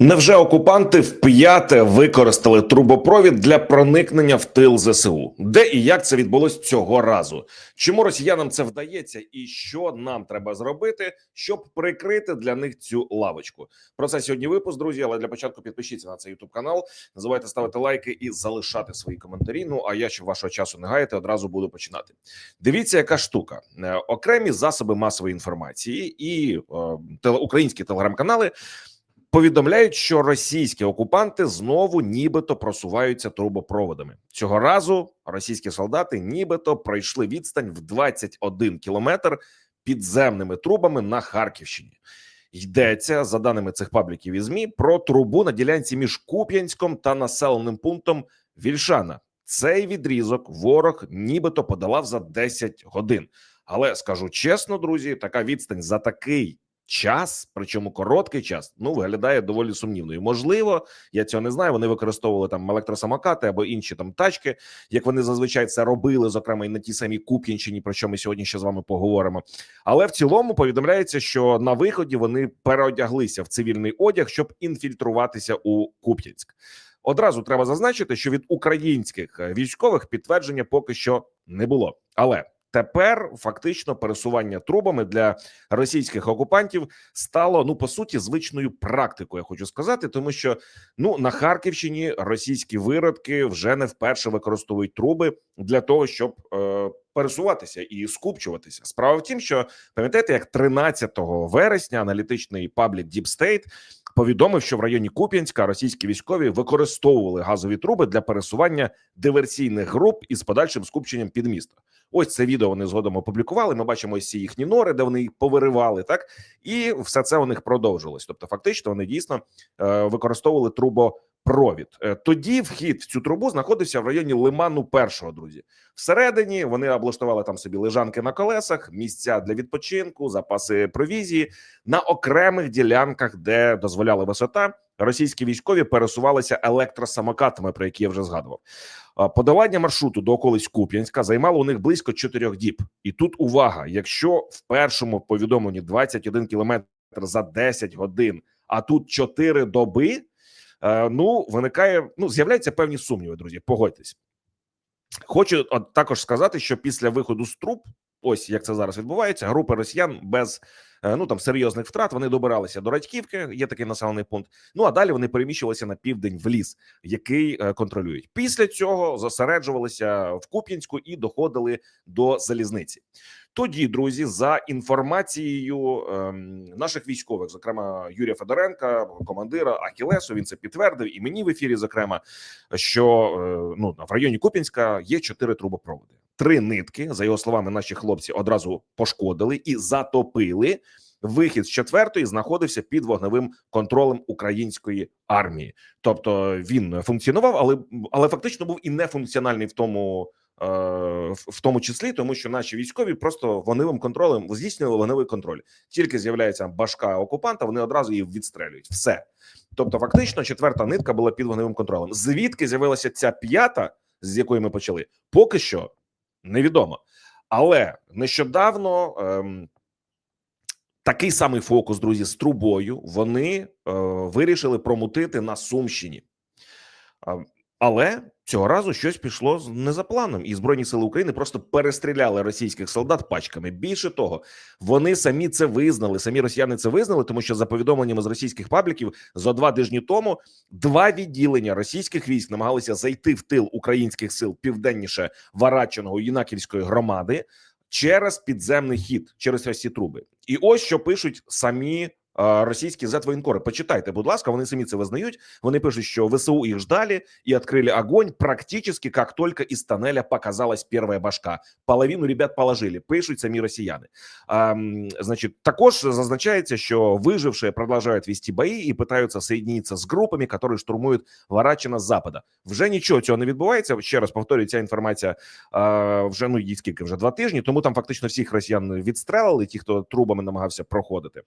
Невже окупанти вп'яте використали трубопровід для проникнення в тил ЗСУ? Де і як це відбулось цього разу? Чому росіянам це вдається, і що нам треба зробити, щоб прикрити для них цю лавочку? Про це сьогодні випуск, друзі. Але для початку підпишіться на цей ютуб канал. Не забувайте ставити лайки і залишати свої коментарі. Ну а я щоб вашого часу не гаяти, одразу буду починати. Дивіться, яка штука: Е, окремі засоби масової інформації і е, теле- українські телеграм-канали повідомляють, що російські окупанти знову нібито просуваються трубопроводами. Цього разу російські солдати нібито пройшли відстань в 21 кілометр підземними трубами на Харківщині. Йдеться за даними цих пабліків і змі про трубу на ділянці між Куп'янськом та населеним пунктом Вільшана. Цей відрізок ворог нібито подолав за 10 годин. Але скажу чесно, друзі, така відстань за такий час, причому короткий час, ну виглядає доволі сумнівною. Можливо, я цього не знаю. Вони використовували там електросамокати або інші там тачки, як вони зазвичай це робили, зокрема і на тій самій Куп'янщині, про що ми сьогодні ще з вами поговоримо. Але в цілому повідомляється, що на виході вони переодяглися в цивільний одяг, щоб інфільтруватися у Куп'янськ. Одразу треба зазначити, що від українських е, військових підтвердження поки що не було. Але тепер фактично пересування трубами для російських окупантів стало ну по суті звичною практикою. Я хочу сказати, тому що ну на Харківщині російські виродки вже не вперше використовують труби для того, щоб е, пересуватися і скупчуватися. Справа в тім, що пам'ятаєте, як 13 вересня аналітичний паблік Deep State повідомив, що в районі Куп'янська російські військові використовували газові труби для пересування диверсійних груп із подальшим скупченням під місто. Ось це відео вони згодом опублікували. Ми бачимо ось ці їхні нори, де вони їх повиривали, так і все це у них продовжилось. Тобто, фактично, вони дійсно е, використовували трубопровід. Е, тоді вхід в цю трубу знаходився в районі лиману першого друзі. Всередині вони облаштували там собі лежанки на колесах, місця для відпочинку, запаси провізії на окремих ділянках, де дозволяла висота. Російські військові пересувалися електросамокатами, про які я вже згадував. Подолання маршруту до околиць Куп'янська займало у них близько чотирьох діб. І тут увага: якщо в першому повідомленні 21 кілометр за 10 годин, а тут 4 доби, е, ну виникає, ну з'являються певні сумніви, друзі. Погодьтесь. Хочу також сказати, що після виходу з труб, ось як це зараз відбувається, групи росіян без ну там серйозних втрат вони добиралися до Радьківки, є такий населений пункт. Ну а далі вони переміщувалися на південь в ліс, який е, контролюють. Після цього зосереджувалися в Куп'янську і доходили до залізниці. Тоді, друзі, за інформацією ем, наших військових, зокрема Юрія Федоренка, командира Ахілесу, він це підтвердив і мені в ефірі. Зокрема, що е, ну в районі Куп'янська є чотири трубопроводи. Три нитки, за його словами, наші хлопці одразу пошкодили і затопили. Вихід з четвертої знаходився під вогневим контролем української армії, тобто він функціонував, але але фактично був і нефункціональний в тому, е, в тому числі, тому що наші військові просто вогневим контролем здійснювали вогневий контроль. Тільки з'являється башка окупанта, вони одразу її відстрелюють. Все, тобто, фактично, четверта нитка була під вогневим контролем. Звідки з'явилася ця п'ята, з якої ми почали, поки що невідомо. Але нещодавно ем, такий самий фокус, друзі, з трубою вони е, вирішили промутити на Сумщині. Е, Але цього разу щось пішло не за планом, і збройні сили України просто перестріляли російських солдат пачками. Більше того, вони самі це визнали. Самі росіяни це визнали, тому що за повідомленнями з російських пабліків за два тижні тому два відділення російських військ намагалися зайти в тил українських сил південніше Варачиного Юнаківської громади через підземний хід, через ось ці труби. І ось що пишуть самі. Російські зетвоєнкори. Почитайте, будь ласка, вони самі це визнають. Вони пишуть, що ВСУ їх ждали і відкрили огонь практически как только из тоннеля показалась первая башка. Половину ребят положили. Пишуть самі росіяни. А, значить, також зазначається, що вижившие продовжують вести бої і питаються соединиться з групами, які штурмують Варачина з запада. Вже нічого цього не відбувається. Ще раз повторюю, ця інформація а, вже ну їй скільки вже два тижні. Тому там фактично всіх росіян відстрелили, ті, хто трубами намагався проходити.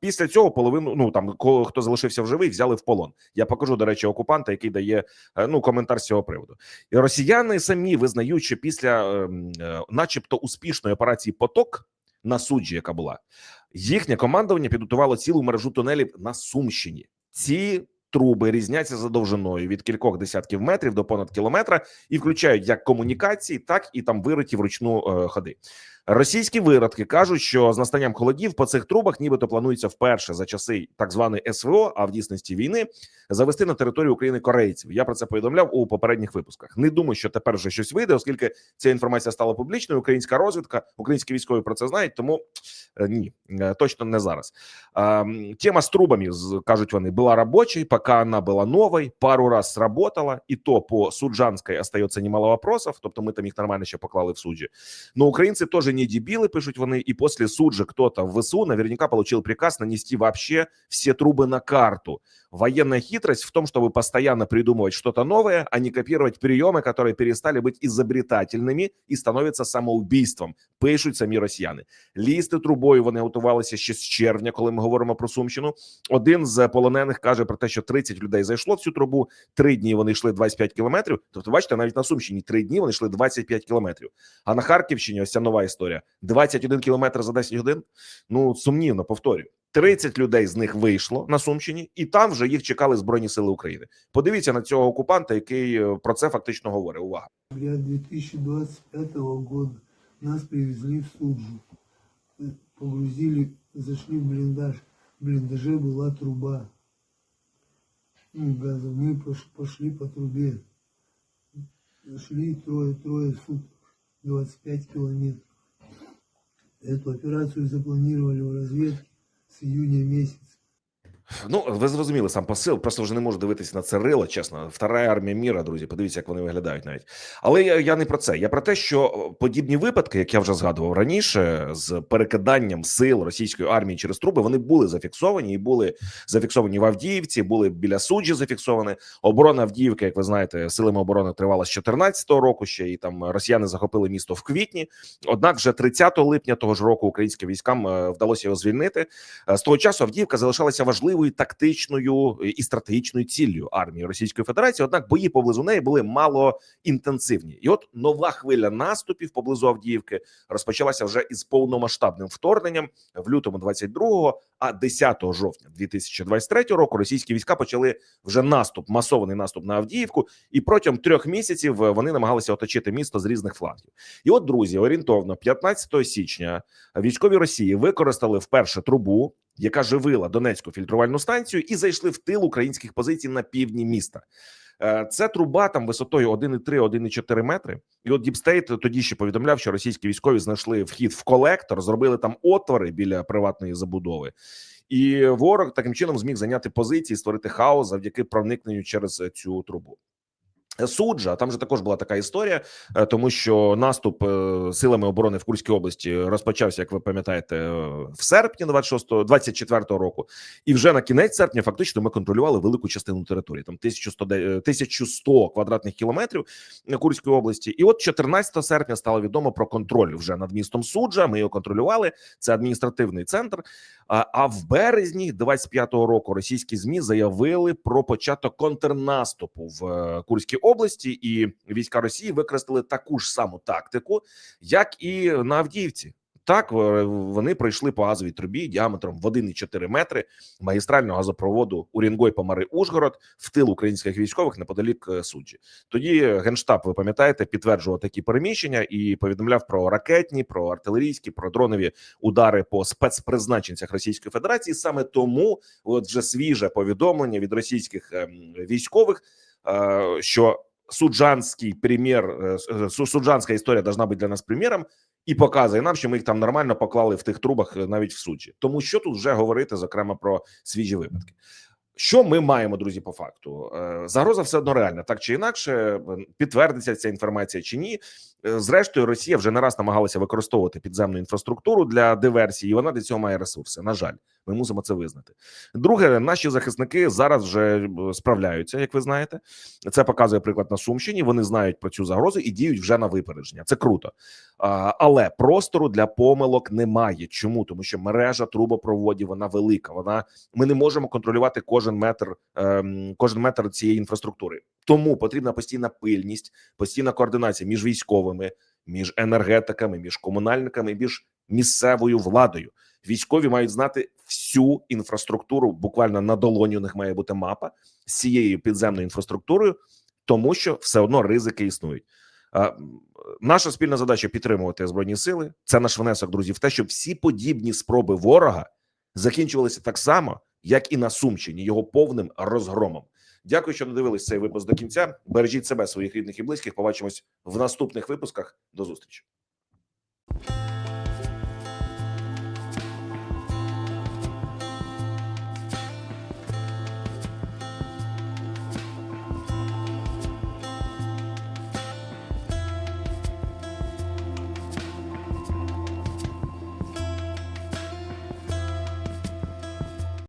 Після цього половину ну там ко- хто залишився в живий, взяли в полон. Я покажу до речі окупанта, який дає е, ну коментар з цього приводу. І росіяни самі визнають, що після, ем, е, начебто, успішної операції поток на суджі, яка була їхнє командування підготувало цілу мережу тунелів на Сумщині. Ці труби різняться за довжиною від кількох десятків метрів до понад кілометра і включають як комунікації, так і там вириті вручну е, ходи. Російські виродки кажуть, що з настанням холодів по цих трубах, нібито планується вперше за часи так званої СВО, а в дійсності війни, завести на територію України корейців. Я про це повідомляв у попередніх випусках. Не думаю, що тепер вже щось вийде, оскільки ця інформація стала публічною. Українська розвідка, українські військові про це знають. Тому е, ні, е, точно не зараз. А, м, Тема с трубами, з- кажуть вони, была рабочей, пока она была новой, пару раз сработала, и то по Суджанской остается немало вопросов, тобто ми там їх нормально ще поклали в суджі. Но украинцы тоже не дебилы, пишут вони, и после суджи кто-то в ВСУ наверняка получил приказ нанести вообще все трубы на карту Военная хитрость в том, чтобы постоянно придумывать что-то новое, а не копировать приемы, которые перестали быть изобретательными и становятся самоубийством, пишуть самі росіяни. Лізти трубою вони готувалися ще з червня, коли ми говоримо про Сумщину. Один з полонених каже про те, що 30 людей зайшло в цю трубу. Три дні вони йшли 25 кілометрів. Тобто, бачите, навіть на Сумщині три дні вони йшли 25 кілометрів. А на Харківщині ось ця нова історія: 21 кілометр за 10 годин. Ну сумнівно, повторюю. 30 людей з них вийшло на Сумщині, і там вже їх чекали збройні сили України. Подивіться на цього окупанта, який е, про це фактично говорить. Увага. ноября 2025 года нас привезли в Суджу. Э, Погрузили, зашли в блиндаж. В блиндаже была труба. Ну, газа. Мы пош- пошли по трубе. Шли трое-трое суток. 25 километров. Эту операцию запланировали в разведке с июня месяца. Ну, ви зрозуміли сам посил. Просто вже не можу дивитися на це рило. Чесно, втора армія міра, друзі. Подивіться, як вони виглядають навіть. Але я, я не про це. Я про те, що подібні випадки, як я вже згадував раніше, з перекиданням сил російської армії через труби, вони були зафіксовані і були зафіксовані в Авдіївці, були біля суджі зафіксовані. Оборона Авдіївки, як ви знаєте, силами оборони тривала з 14 року. Ще і там росіяни захопили місто в квітні. Однак, вже 30 липня того ж року українським військам е, вдалося його звільнити. Е, З того часу Авдіївка залишалася важливою тактичною і стратегічною ціллю армії Російської Федерації. Однак бої поблизу неї були мало інтенсивні. І от нова хвиля наступів поблизу Авдіївки розпочалася вже із повномасштабним вторгненням в лютому 22-го, а 10 жовтня 2023 року російські війська почали вже наступ, масований наступ на Авдіївку, і протягом трьох місяців е, вони намагалися оточити місто з різних флангів. І от друзі, орієнтовно 15 січня військові Росії використали вперше трубу, яка живила Донецьку фільтрувальну станцію, і зайшли в тил українських позицій на півдні міста. Е, Це труба там висотою 1,3-1,4 метри. І от Діпстейт тоді ще повідомляв, що російські військові знайшли вхід в колектор, зробили там отвори біля приватної забудови. І ворог таким чином зміг зайняти позиції, створити хаос завдяки проникненню через е, цю трубу. Суджа там же також була така історія, е, тому що наступ е, силами оборони в Курській області розпочався, як ви пам'ятаєте, е, в серпні 26 24 року, і вже на кінець серпня фактично ми контролювали велику частину території, там 1100, де- е, 1100 квадратних кілометрів Курської області. І от 14 серпня стало відомо про контроль вже над містом Суджа. Ми його контролювали. Це адміністративний центр. А, в березні 25-го року російські змі заявили про початок контрнаступу в е, Курській області, і війська Росії використали таку ж саму тактику, як і на Авдіївці. Так, е, вони пройшли по газовій трубі діаметром в 1,4 метри магістрального газопроводу Урінгой Помари Ужгород в тил українських військових неподалік е, суджі. Тоді генштаб, ви пам'ятаєте, підтверджував такі переміщення і повідомляв про ракетні, про артилерійські, про дронові удари по спецпризначенцях Російської Федерації. Саме тому от вже свіже повідомлення від російських ем, військових, е, що суджанський примір, е, суджанська історія должна бути для нас приміром. І показує нам, що ми їх там нормально поклали в тих трубах е, навіть в суджі. Тому що тут вже говорити зокрема про свіжі випадки. Що ми маємо, друзі, по факту? Е, Загроза все одно реальна, так чи інакше, підтвердиться ця інформація чи ні. Е, Зрештою, Росія вже не раз намагалася використовувати підземну інфраструктуру для диверсії, і вона для цього має ресурси. На жаль, ми мусимо це визнати. Друге, наші захисники зараз вже е, справляються, як ви знаєте. Це показує приклад на Сумщині. Вони знають про цю загрозу і діють вже на випередження. Це круто. Але простору для помилок немає. Чому? Тому що мережа трубопроводів вона велика. Вона ми не можемо контролювати кожен метр, ем, кожен метр цієї інфраструктури. Тому потрібна постійна пильність, постійна координація між військовими, між енергетиками, між комунальниками, між місцевою владою. Військові мають знати всю інфраструктуру. Буквально на долоні у них має бути мапа з цією підземною інфраструктурою, тому що все одно ризики існують. Наша спільна задача підтримувати збройні сили. Це наш внесок, друзі, в те, щоб всі подібні спроби ворога закінчувалися так само, як і на Сумщині, його повним розгромом. Дякую, що додивились цей випуск до кінця. Бережіть себе, своїх рідних і близьких. Побачимось в наступних випусках. До зустрічі.